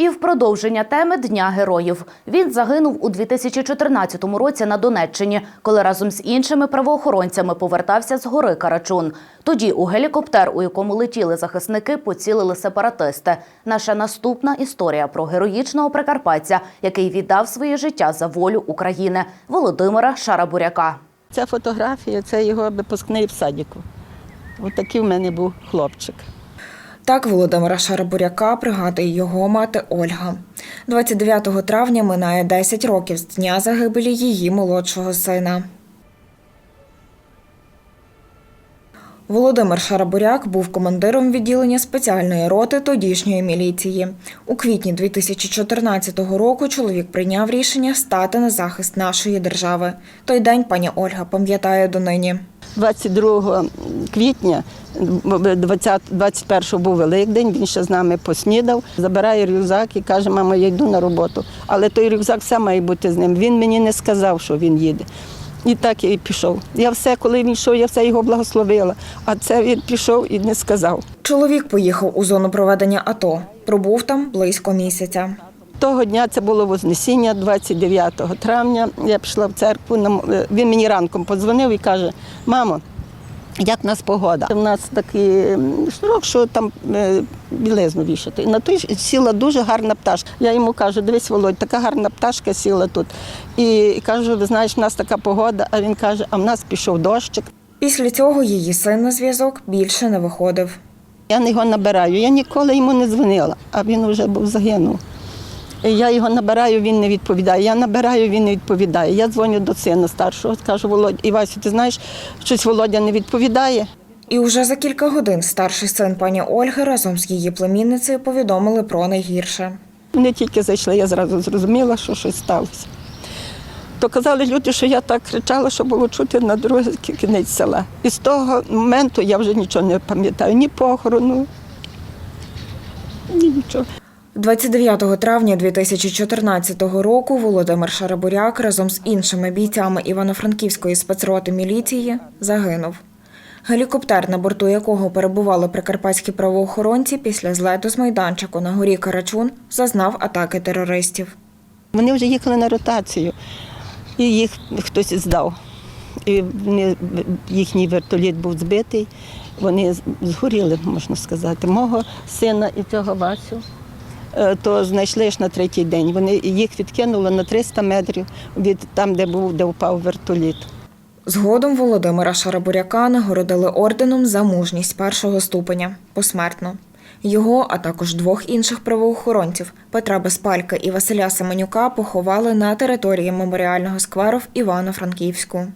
І в продовження теми Дня героїв він загинув у 2014 році на Донеччині, коли разом з іншими правоохоронцями повертався з гори Карачун. Тоді у гелікоптер, у якому летіли захисники, поцілили сепаратисти. Наша наступна історія про героїчного прикарпатця, який віддав своє життя за волю України Володимира Шарабуряка. Ця фотографія це його випускний в садіку. Ось такий в мене був хлопчик. Так Володимира Шарабуряка пригадує його мати Ольга. 29 травня минає 10 років з дня загибелі її молодшого сина. Володимир Шарабуряк був командиром відділення спеціальної роти тодішньої міліції. У квітні 2014 року чоловік прийняв рішення стати на захист нашої держави. Той день пані Ольга пам'ятає донині. 22 квітня 20, 21 був Великдень, він ще з нами поснідав, забирає рюкзак і каже, мамо, я йду на роботу. Але той рюкзак все має бути з ним. Він мені не сказав, що він їде. І так і пішов. Я все, коли він йшов, я все його благословила. А це він пішов і не сказав. Чоловік поїхав у зону проведення АТО. Пробув там близько місяця. Того дня це було Вознесіння, 29 травня. Я пішла в церкву. е, Він мені ранком подзвонив і каже: мамо, як в нас погода? У нас такий шнурок, що там е, білизну вішати. І на той сіла дуже гарна пташка. Я йому кажу, дивись, Володь, така гарна пташка сіла тут. І, і кажу, ви знаєш, в нас така погода. А він каже, а в нас пішов дощик. Після цього її син на зв'язок більше не виходив. Я його набираю. Я ніколи йому не дзвонила, а він вже був загинув. Я його набираю, він не відповідає. Я набираю, він не відповідає. Я дзвоню до сина старшого, кажу, Володь, Івасю, ти знаєш, щось Володя не відповідає. І уже за кілька годин старший син пані Ольги разом з її племінницею повідомили про найгірше. Вони тільки зайшли, я зразу зрозуміла, що щось сталося. То казали люди, що я так кричала, що було чути на другий кінець села. І з того моменту я вже нічого не пам'ятаю, ні похорону, ні нічого. 29 травня 2014 року Володимир Шарабуряк разом з іншими бійцями Івано-Франківської спецроти міліції загинув. Гелікоптер, на борту якого перебували прикарпатські правоохоронці після злету з майданчику на горі Карачун, зазнав атаки терористів. Вони вже їхали на ротацію, і їх хтось здав. І їхній вертоліт був збитий, вони згоріли, можна сказати. Мого сина і цього Васю. е, То знайшли ж на третій день. Вони їх відкинули на 300 метрів від там, де був, де впав вертоліт. Згодом Володимира Шарабуряка нагородили орденом за мужність першого ступеня посмертно. Його, а також двох інших правоохоронців Петра Безпалька і Василя Семенюка поховали на території меморіального скверу в Івано-Франківську.